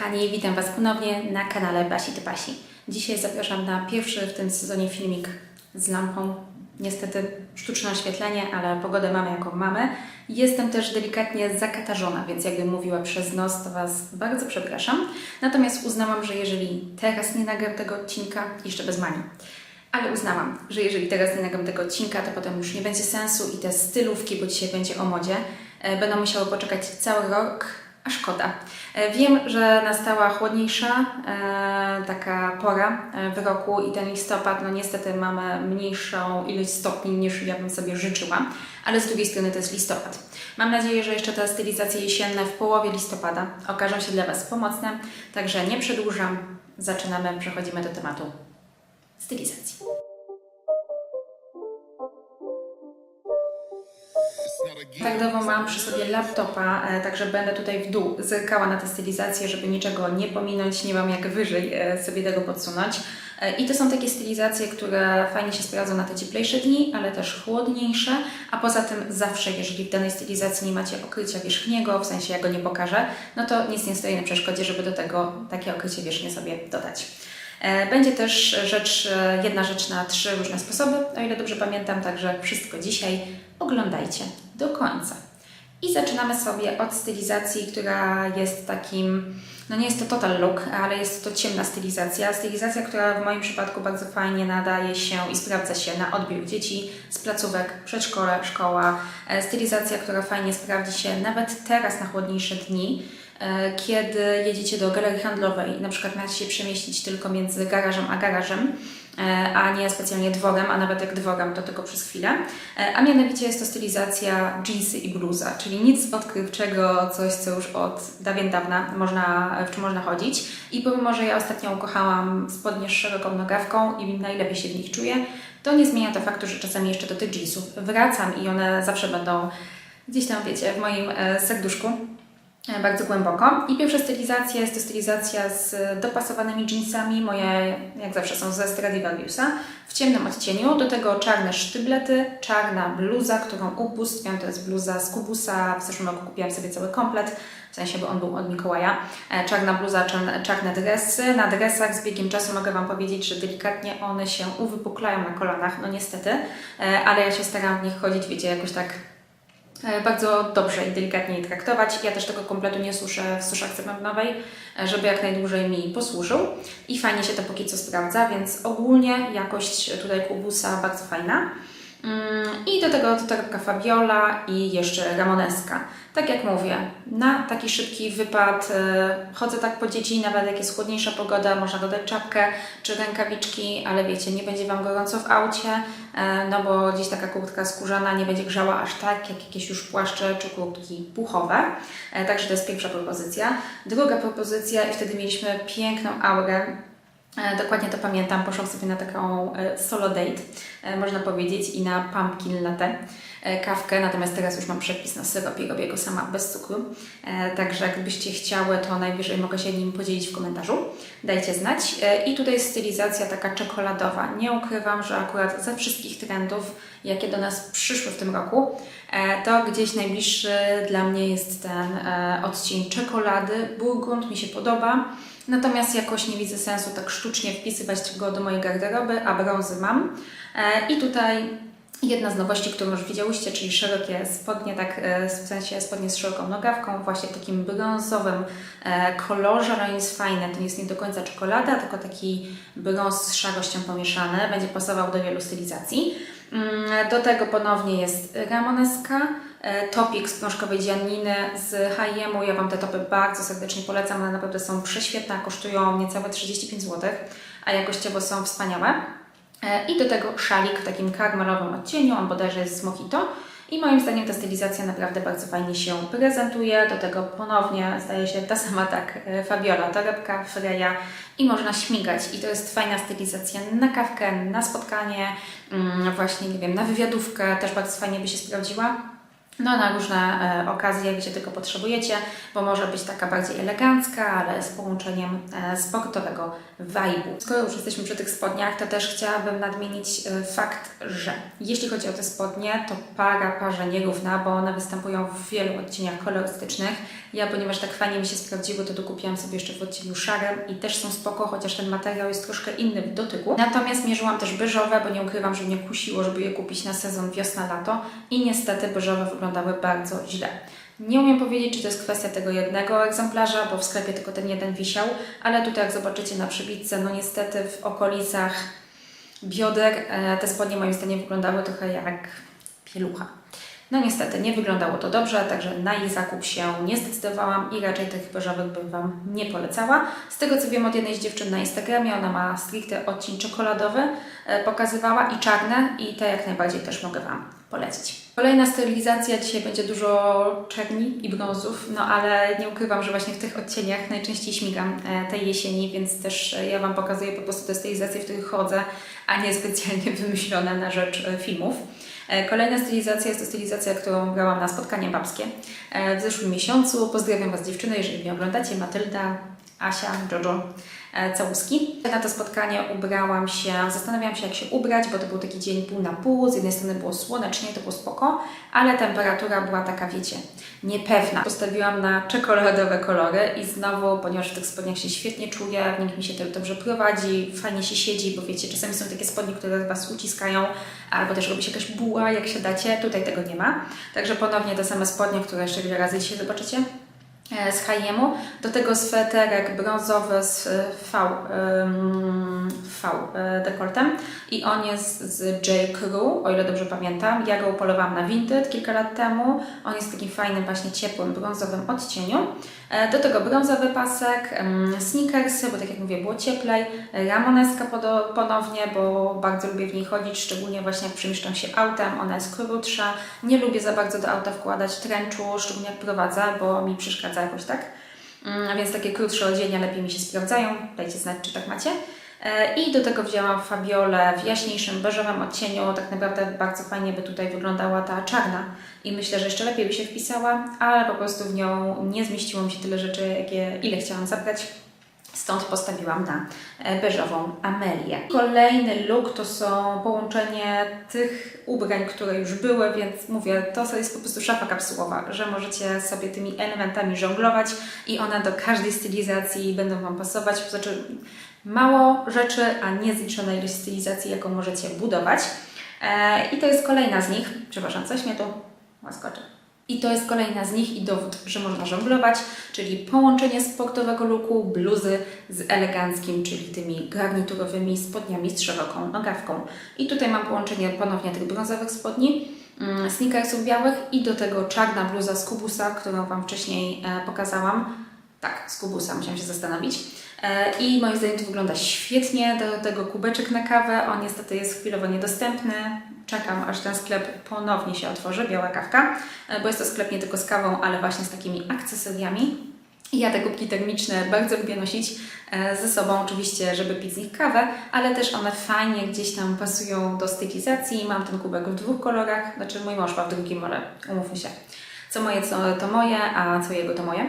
kochani, witam Was ponownie na kanale Basi Ty Pasi. Dzisiaj zapraszam na pierwszy w tym sezonie filmik z lampą. Niestety sztuczne oświetlenie, ale pogodę mamy jaką mamy. Jestem też delikatnie zakatarzona, więc jakbym mówiła przez nos, to Was bardzo przepraszam. Natomiast uznałam, że jeżeli teraz nie nagram tego odcinka, jeszcze bez mani, ale uznałam, że jeżeli teraz nie nagram tego odcinka, to potem już nie będzie sensu i te stylówki, bo dzisiaj będzie o modzie, e, będą musiały poczekać cały rok, a szkoda. E, Wiem, że nastała chłodniejsza e, taka pora e, w roku i ten listopad, no niestety mamy mniejszą ilość stopni niż ja bym sobie życzyła, ale z drugiej strony to jest listopad. Mam nadzieję, że jeszcze te stylizacje jesienne w połowie listopada okażą się dla Was pomocne, także nie przedłużam, zaczynamy, przechodzimy do tematu stylizacji. Takdowo mam przy sobie laptopa, e, także będę tutaj w dół zerkała na tę stylizację, żeby niczego nie pominąć, nie mam jak wyżej e, sobie tego podsunąć. E, I to są takie stylizacje, które fajnie się sprawdzą na te cieplejsze dni, ale też chłodniejsze, a poza tym zawsze, jeżeli w danej stylizacji nie macie okrycia wierzchniego, w sensie ja go nie pokażę, no to nic nie stoi na przeszkodzie, żeby do tego takie okrycie wierzchnie sobie dodać. Będzie też rzecz, jedna rzecz na trzy różne sposoby, o ile dobrze pamiętam, także wszystko dzisiaj oglądajcie do końca. I zaczynamy sobie od stylizacji, która jest takim, no nie jest to total look, ale jest to ciemna stylizacja. Stylizacja, która w moim przypadku bardzo fajnie nadaje się i sprawdza się na odbiór dzieci z placówek, przedszkole, szkoła. E, Stylizacja, która fajnie sprawdzi się nawet teraz na chłodniejsze dni, e, kiedy jedziecie do galerii handlowej, na przykład macie się przemieścić tylko między garażem a garażem, a nie specjalnie dworem, a nawet jak dworem, to tylko przez chwilę. E, A mianowicie jest to stylizacja jeansy i bluza, czyli nic odkrywczego, coś co już od dawien dawna można, w czym można chodzić. I pomimo, że ja ostatnio ukochałam spodnie z szeroką nogawką i najlepiej się w nich czuję, to nie zmienia to faktu, że czasami jeszcze do tych jeansów wracam i one zawsze będą gdzieś tam, wiecie, w moim e, serduszku e, bardzo głęboko. I pierwsza stylizacja jest to stylizacja z dopasowanymi jeansami. Moje, jak zawsze, są ze Stradivariusa w ciemnym odcieniu. Do tego czarne sztyblety, czarna bluza, którą ubóstwiam. To jest bluza z Kubusa. W zeszłym roku kupiłam sobie cały komplet, w sensie, bo on był od Mikołaja. E, Czarna bluza, czarne, czarne dresy. Na dresach z biegiem czasu mogę Wam powiedzieć, że delikatnie one się uwypuklają na kolanach, no niestety. E, Ale ja się staram w nich chodzić, wiecie, jakoś tak e, bardzo dobrze i delikatnie je traktować. Ja też tego kompletu nie suszę w suszarce bębnowej, e, żeby jak najdłużej mi posłużył i fajnie się to póki co sprawdza, więc ogólnie jakość tutaj kubusa bardzo fajna. Mm, I do tego torebka Fabiola i jeszcze Ramoneska. Tak jak mówię, na taki szybki wypad e, chodzę tak po dzieci, nawet jak jest chłodniejsza pogoda, można dodać czapkę czy rękawiczki, ale wiecie, nie będzie Wam gorąco w aucie, e, no bo gdzieś taka kurtka skórzana nie będzie grzała aż tak, jak jakieś już płaszcze czy kurtki puchowe. E, Także to jest pierwsza propozycja. Druga propozycja i wtedy mieliśmy piękną aurę Dokładnie to pamiętam. Poszłam sobie na taką e, solo date, e, można powiedzieć, i na pumpkin latte e, kawkę, natomiast teraz już mam przepis na syrop i robię go sama bez cukru. E, Także jakbyście chciały, to najwyżej mogę się nim podzielić w komentarzu. Dajcie znać. E, I tutaj jest stylizacja taka czekoladowa. Nie ukrywam, że akurat ze wszystkich trendów, jakie do nas przyszły w tym roku, e, to gdzieś najbliższy dla mnie jest ten e, odcień czekolady. Burgund mi się podoba. Natomiast jakoś nie widzę sensu tak sztucznie wpisywać go do mojej garderoby, a brązy mam. E, I tutaj jedna z nowości, którą już widziałyście, czyli szerokie spodnie, tak e, w sensie spodnie z szeroką nogawką, właśnie w takim brązowym e, kolorze. No jest fajne, to nie jest nie do końca czekolada, tylko taki brąz z szarością pomieszany. Będzie pasował do wielu stylizacji. Mm, Do tego ponownie jest ramoneska, topik z książkowej dzianniny z H&M. Ja Wam te topy bardzo serdecznie polecam, one naprawdę są prześwietne, kosztują niecałe 35 zł, a jakościowo są wspaniałe. E, I do tego szalik w takim karmelowym odcieniu, on bodajże jest z mojito. I moim zdaniem ta stylizacja naprawdę bardzo fajnie się prezentuje. Do tego ponownie zdaje się ta sama tak e, Fabiola, torebka, Freya i można śmigać. I to jest fajna stylizacja na kawkę, na spotkanie, mm, właśnie nie wiem, na wywiadówkę też bardzo fajnie by się sprawdziła. No, na różne e, okazje, gdzie tylko potrzebujecie, bo może być taka bardziej elegancka, ale z połączeniem e, sportowego vibe'u. Skoro już jesteśmy przy tych spodniach, to też chciałabym nadmienić e, fakt, że jeśli chodzi o te spodnie, to para parze nierówna, bo one występują w wielu odcieniach kolorystycznych. Ja, ponieważ tak fajnie mi się sprawdziły, to dokupiłam sobie jeszcze w odcieniu szarym i też są spoko, chociaż ten materiał jest troszkę inny w dotyku. Natomiast mierzyłam też beżowe, bo nie ukrywam, że mnie kusiło, żeby je kupić na sezon wiosna-lato i niestety beżowe wyglądały bardzo źle. Nie umiem powiedzieć, czy to jest kwestia tego jednego egzemplarza, bo w sklepie tylko ten jeden wisiał, ale tutaj jak zobaczycie na przybitce, no niestety w okolicach bioder e, te spodnie moim zdaniem wyglądały trochę jak pielucha. No niestety, nie wyglądało to dobrze, także na ich zakup się nie zdecydowałam i raczej tych beżowych bym Wam nie polecała. Z tego co wiem od jednej z dziewczyn na Instagramie, ona ma stricte odcień czekoladowy, e, pokazywała i czarne i te jak najbardziej też mogę Wam polecić. Kolejna stylizacja, dzisiaj będzie dużo czerni i brązów, no ale nie ukrywam, że właśnie w tych odcieniach najczęściej śmigam e, tej jesieni, więc też e, ja Wam pokazuję po prostu te stylizacje, w których chodzę, a nie specjalnie wymyślone na rzecz e, filmów. Kolejna stylizacja jest to stylizacja, którą brałam na spotkanie babskie w zeszłym miesiącu. Pozdrawiam Was dziewczyny, jeżeli mnie oglądacie, Matylda, Asia, Jojo, całuski. Na to spotkanie ubrałam się, zastanawiałam się jak się ubrać, bo to był taki dzień pół na pół. Z jednej strony było słonecznie, to było spoko, ale temperatura była taka, wiecie, niepewna. Postawiłam na czekoladowe kolory i znowu, ponieważ w tych spodniach się świetnie czuję, w nich mi się też dobrze prowadzi, fajnie się siedzi, bo wiecie, czasami są takie spodnie, które Was uciskają, albo też robi się jakaś buła, jak siadacie. Tutaj tego nie ma. Także ponownie te same spodnie, które jeszcze wiele razy dzisiaj zobaczycie e, z H&M-u. Do tego sweterek brązowy z e, V, v e, dekoltem i on jest z J. Crew, o ile dobrze pamiętam. Ja go upolowałam na Vinted kilka lat temu. On jest w takim fajnym, właśnie ciepłym, brązowym odcieniu. E, Do tego brązowy pasek, sneakersy, bo tak jak mówię, było cieplej, ramoneska ponownie, bo bardzo lubię w niej chodzić, szczególnie właśnie jak przemieszczam się autem, ona jest krótsza. Nie lubię za bardzo do auta wkładać trenczu, szczególnie jak prowadzę, bo mi przeszkadza jakoś tak. Mm, Więc takie krótsze odzienia lepiej mi się sprawdzają. Dajcie znać, czy tak macie. E, I do tego wzięłam fabiolę w jaśniejszym, beżowym odcieniu. Tak naprawdę bardzo fajnie by tutaj wyglądała ta czarna. I myślę, że jeszcze lepiej by się wpisała, ale po prostu w nią nie zmieściło mi się tyle rzeczy, jakie, ile chciałam zabrać. Stąd postawiłam na e, beżową Amelię. Kolejny look to są połączenie tych ubrań, które już były, więc mówię, to jest po prostu szafa kapsułowa, że możecie sobie tymi elementami żonglować i one do każdej stylizacji będą Wam pasować. Znaczy mało rzeczy, a niezliczona ilość stylizacji, jaką możecie budować. E, I to jest kolejna z nich. Przepraszam, coś mnie tu łaskocze. I to jest kolejna z nich i dowód, że można żonglować, czyli połączenie sportowego looku, bluzy z eleganckim, czyli tymi garniturowymi spodniami z szeroką nogawką. I tutaj mam połączenie ponownie tych brązowych spodni, mm, sneakersów białych i do tego czarna bluza z kubusa, którą Wam wcześniej e, pokazałam. Tak, z kubusa, musiałam się zastanowić. E, I moim zdaniem to wygląda świetnie. Do tego kubeczek na kawę. On niestety jest chwilowo niedostępny. Czekam, aż ten sklep ponownie się otworzy, biała kawka, e, bo jest to sklep nie tylko z kawą, ale właśnie z takimi akcesoriami. Ja te kubki termiczne bardzo lubię nosić e, ze sobą, oczywiście, żeby pić z nich kawę, ale też one fajnie gdzieś tam pasują do stylizacji. Mam ten kubek w dwóch kolorach, znaczy mój mąż ma w drugim, ale umówmy się. Co moje co, to moje, a co jego to moje.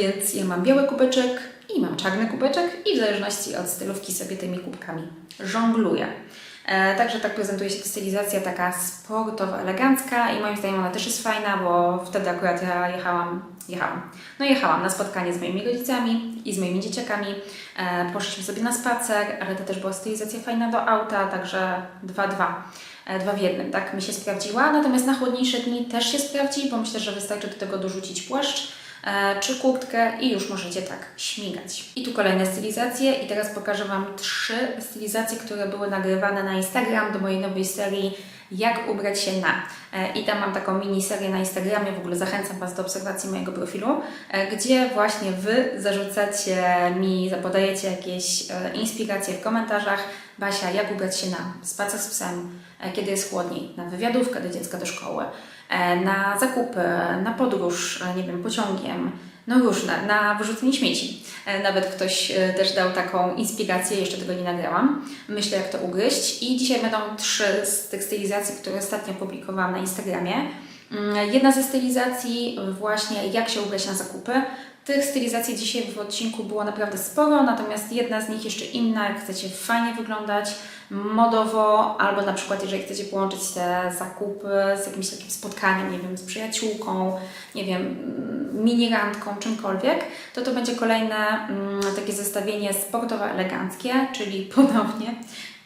Więc ja mam biały kubeczek i mam czarny kubeczek i w zależności od stylówki sobie tymi kubkami żongluję. E, Także tak prezentuje się ta stylizacja taka sportowa, elegancka i moim zdaniem ona też jest fajna, bo wtedy akurat ja jechałam, jechałam, no jechałam na spotkanie z moimi rodzicami i z moimi dzieciakami. E, Poszliśmy sobie na spacer, ale to też była stylizacja fajna do auta, także 2-2. E, Dwa w jednym, tak mi się sprawdziła. Natomiast na chłodniejsze dni też się sprawdzi, bo myślę, że wystarczy do tego dorzucić płaszcz czy kurtkę i już możecie tak śmigać. I tu kolejne stylizacje i teraz pokażę Wam trzy stylizacje, które były nagrywane na Instagram do mojej nowej serii jak ubrać się na. E, I tam mam taką mini serię na Instagramie, w ogóle zachęcam Was do obserwacji mojego profilu, e, gdzie właśnie Wy zarzucacie mi, zapodajecie jakieś e, inspiracje w komentarzach. Basia, jak ubrać się na spacer z psem, e, kiedy jest chłodniej, na wywiadówkę do dziecka do szkoły, e, na zakupy, na podróż, e, nie wiem, pociągiem, no różne, na wyrzucenie śmieci. E, Nawet ktoś e, też dał taką inspirację, jeszcze tego nie nagrałam. Myślę, jak to ugryźć. I dzisiaj będą trzy z tych stylizacji, które ostatnio publikowałam na Instagramie. Mm, Jedna ze stylizacji właśnie jak się ubrać na zakupy. Tych stylizacji dzisiaj w odcinku było naprawdę sporo, natomiast jedna z nich jeszcze inna, jak chcecie fajnie wyglądać, modowo, albo na przykład jeżeli chcecie połączyć te zakupy z jakimś takim spotkaniem, nie wiem, z przyjaciółką, nie wiem, mm, mini randką, czymkolwiek, to to będzie kolejne mm, takie zestawienie sportowo-eleganckie, czyli ponownie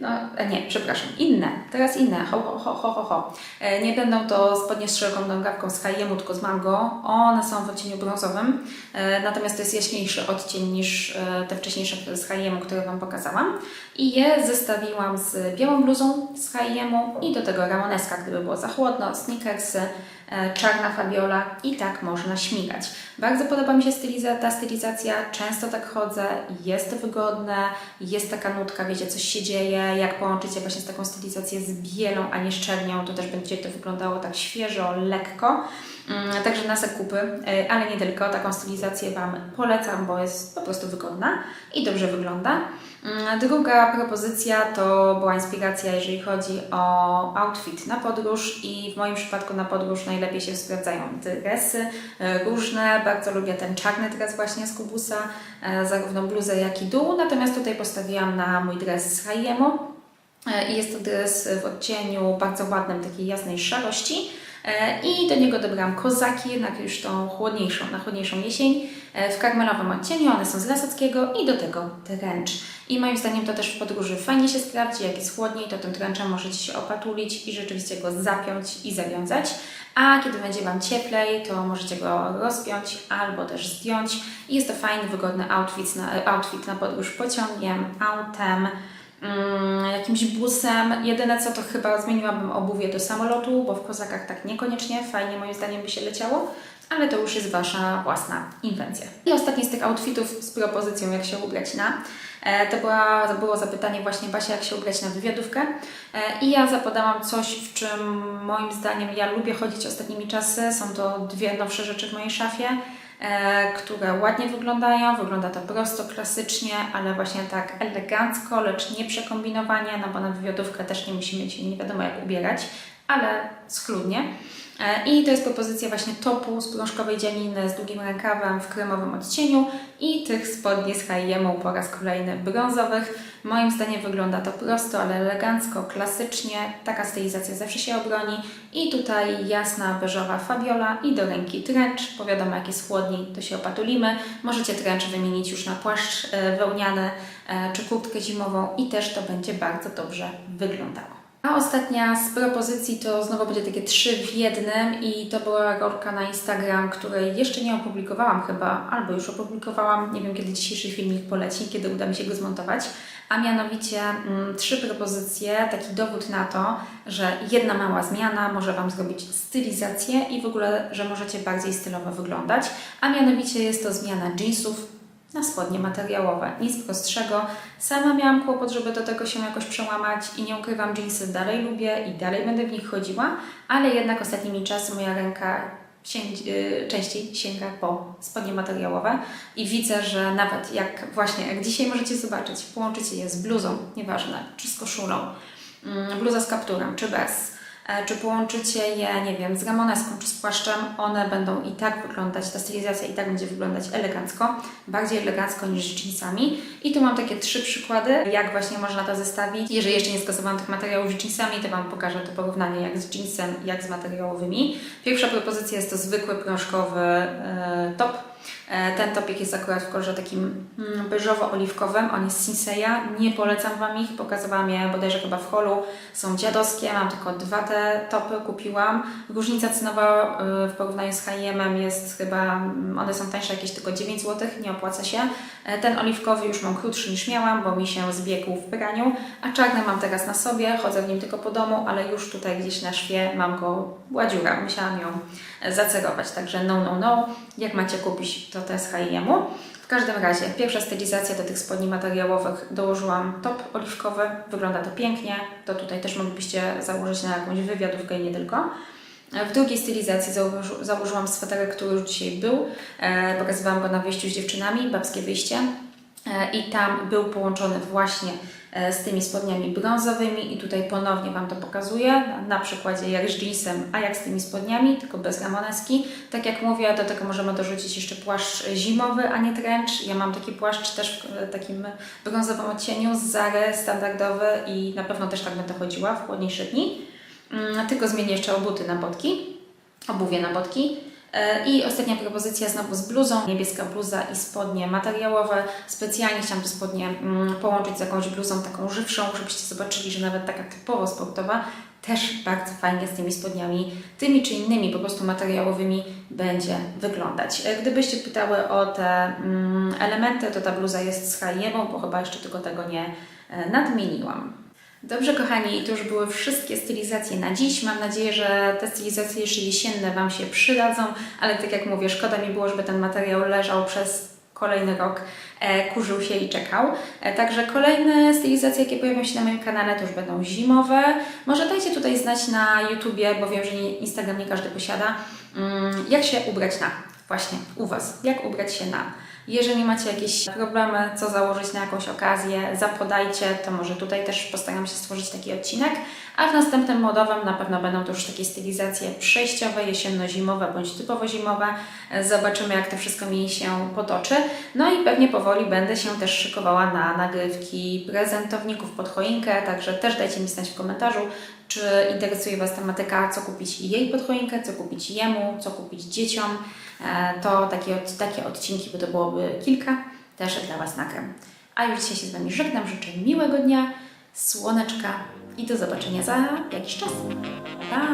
no, e, nie, przepraszam, inne, teraz inne, ho, ho, ho, ho, ho. E, Nie będą to spodnie z szeroką nogawką z H&M, tylko z Mango. One są w odcieniu brązowym, e, natomiast to jest jaśniejszy odcień niż te wcześniejsze z H&M, które Wam pokazałam. I je zestawiłam z białą bluzą z H&M i do tego ramoneska, gdyby było za chłodno, sneakersy, czarna fabiola i tak można śmigać. Bardzo podoba mi się styliza, ta stylizacja, często tak chodzę, jest to wygodne, jest taka nutka, wiecie, coś się dzieje, jak połączycie właśnie z taką stylizację z bielą, a nie z czernią, to też będzie to wyglądało tak świeżo, lekko. Mm, Także na zakupy, e, ale nie tylko, taką stylizację Wam polecam, bo jest po prostu wygodna i dobrze wygląda. Mm, Druga propozycja to była inspiracja, jeżeli chodzi o outfit na podróż i w moim przypadku na podróż najlepiej się sprawdzają dresy e, różne. Bardzo lubię ten czarny dres właśnie z Kubusa, e, zarówno bluzę jak i dół, natomiast tutaj postawiłam na mój dres z H&M i jest to dres w odcieniu bardzo ładnym, takiej jasnej szarości. E, I do niego dobrałam kozaki, jednak już tą chłodniejszą, na chłodniejszą jesień, e, w karmelowym odcieniu, one są z Lasockiego i do tego trench. I moim zdaniem to też w podróży fajnie się sprawdzi, jak jest chłodniej, to tym trenchem możecie się opatulić i rzeczywiście go zapiąć i zawiązać. A kiedy będzie Wam cieplej, to możecie go rozpiąć albo też zdjąć. I jest to fajny, wygodny outfit na, outfit na podróż pociągiem, autem, jakimś busem. Jedyne co to chyba zmieniłabym obuwie do samolotu, bo w kozakach tak niekoniecznie, fajnie moim zdaniem by się leciało, ale to już jest Wasza własna inwencja. I ostatni z tych outfitów z propozycją, jak się ubrać na. E, To, była, to było zapytanie właśnie Basia, jak się ubrać na wywiadówkę. E, I ja zapodałam coś, w czym moim zdaniem ja lubię chodzić ostatnimi czasy. Są to dwie nowsze rzeczy w mojej szafie które ładnie wyglądają. Wygląda to prosto, klasycznie, ale właśnie tak elegancko, lecz nie przekombinowanie, no bo na wywiadówkę też nie musimy się nie wiadomo jak ubierać, ale schludnie. E, I to jest propozycja właśnie topu z prążkowej dzianiny z długim rękawem w kremowym odcieniu i tych spodni z H&M po raz kolejny brązowych. Moim zdaniem wygląda to prosto, ale elegancko, klasycznie. Taka stylizacja zawsze się obroni. I tutaj jasna beżowa fabiola i do ręki trench, bo wiadomo jak jest chłodniej, to się opatulimy. Możecie trench wymienić już na płaszcz e, wełniany e, czy kurtkę zimową i też to będzie bardzo dobrze wyglądało. A ostatnia z propozycji to znowu będzie takie trzy w jednym i to była rolka na Instagram, której jeszcze nie opublikowałam chyba, albo już opublikowałam, nie wiem kiedy dzisiejszy filmik poleci, kiedy uda mi się go zmontować, a mianowicie mm, trzy propozycje, taki dowód na to, że jedna mała zmiana może Wam zrobić stylizację i w ogóle, że możecie bardziej stylowo wyglądać, a mianowicie jest to zmiana jeansów na spodnie materiałowe. Nic prostszego. Sama miałam kłopot, żeby do tego się jakoś przełamać i nie ukrywam, jeansy dalej lubię i dalej będę w nich chodziła, ale jednak ostatnimi czasy moja ręka y, częściej sięga po spodnie materiałowe i widzę, że nawet jak właśnie, jak dzisiaj możecie zobaczyć, połączycie je z bluzą, nieważne, czy z koszulą, mm, bluza z kapturem, czy bez, czy połączycie je, nie wiem, z ramoneską czy z płaszczem, one będą i tak wyglądać, ta stylizacja i tak będzie wyglądać elegancko, bardziej elegancko niż z jeansami. I tu mam takie trzy przykłady, jak właśnie można to zestawić. Jeżeli jeszcze nie skasowałam tych materiałów z jeansami, to Wam pokażę to porównanie jak z jeansem, jak z materiałowymi. Pierwsza propozycja jest to zwykły prążkowy e, top. E, Ten topik jest akurat w kolorze takim mm, beżowo-oliwkowym, on jest Sinseya, nie polecam Wam ich, pokazywałam je bodajże chyba w holu, są dziadowskie, mam tylko dwa te topy, kupiłam. Różnica cenowa y, w porównaniu z H&M jest chyba, mm, one są tańsze jakieś tylko 9 zł, nie opłaca się. E, Ten oliwkowy już mam krótszy niż miałam, bo mi się zbiegł w praniu, a czarny mam teraz na sobie, chodzę w nim tylko po domu, ale już tutaj gdzieś na szwie mam go, była dziura, musiałam ją e, zacerować, także no, no, no. Jak macie kupić, to z H&M-u. W każdym razie, pierwsza stylizacja do tych spodni materiałowych dołożyłam top oliwkowy, wygląda to pięknie, to tutaj też moglibyście założyć na jakąś wywiadówkę i nie tylko. W drugiej stylizacji założy, założyłam sweterek, który już dzisiaj był. E, pokazywałam go na wyjściu z dziewczynami, babskie wyjście. E, I tam był połączony właśnie e, z tymi spodniami brązowymi i tutaj ponownie Wam to pokazuję na przykładzie jak z jeansem, a jak z tymi spodniami, tylko bez ramoneski. Tak jak mówię, do tego możemy dorzucić jeszcze płaszcz zimowy, a nie trench. Ja mam taki płaszcz też w e, takim brązowym odcieniu z Zary, standardowy i na pewno też tak będę chodziła w chłodniejsze dni. Mm, Tylko zmienię jeszcze obuty na botki, obuwie na botki. E, I ostatnia propozycja znowu z bluzą, niebieska bluza i spodnie materiałowe. Specjalnie chciałam te spodnie mm, połączyć z jakąś bluzą taką żywszą, żebyście zobaczyli, że nawet taka typowo sportowa też bardzo fajnie z tymi spodniami, tymi czy innymi po prostu materiałowymi będzie wyglądać. E, Gdybyście pytały o te mm, elementy, to ta bluza jest z H&M, bo chyba jeszcze tylko tego nie e, nadmieniłam. Dobrze, kochani, to już były wszystkie stylizacje na dziś. Mam nadzieję, że te stylizacje jeszcze jesienne Wam się przydadzą, ale tak jak mówię, szkoda mi było, żeby ten materiał leżał przez kolejny rok, e, kurzył się i czekał. E, także kolejne stylizacje, jakie pojawią się na moim kanale, to już będą zimowe. Może dajcie tutaj znać na YouTubie, bo wiem, że Instagram nie każdy posiada, mm, jak się ubrać na. Właśnie, u Was. Jak ubrać się na. Jeżeli macie jakieś problemy, co założyć na jakąś okazję, zapodajcie, to może tutaj też postaram się stworzyć taki odcinek. A w następnym modowym na pewno będą to już takie stylizacje przejściowe, jesienno-zimowe bądź typowo zimowe. Zobaczymy, jak to wszystko mi się potoczy. No i pewnie powoli będę się też szykowała na nagrywki prezentowników pod choinkę, także też dajcie mi znać w komentarzu, czy interesuje Was tematyka, co kupić jej pod choinkę, co kupić jemu, co kupić dzieciom. E, To takie, takie odcinki, bo to byłoby kilka, też dla Was nagram. A już dzisiaj się z Wami żegnam, życzę miłego dnia, słoneczka i do zobaczenia za jakiś czas. Pa!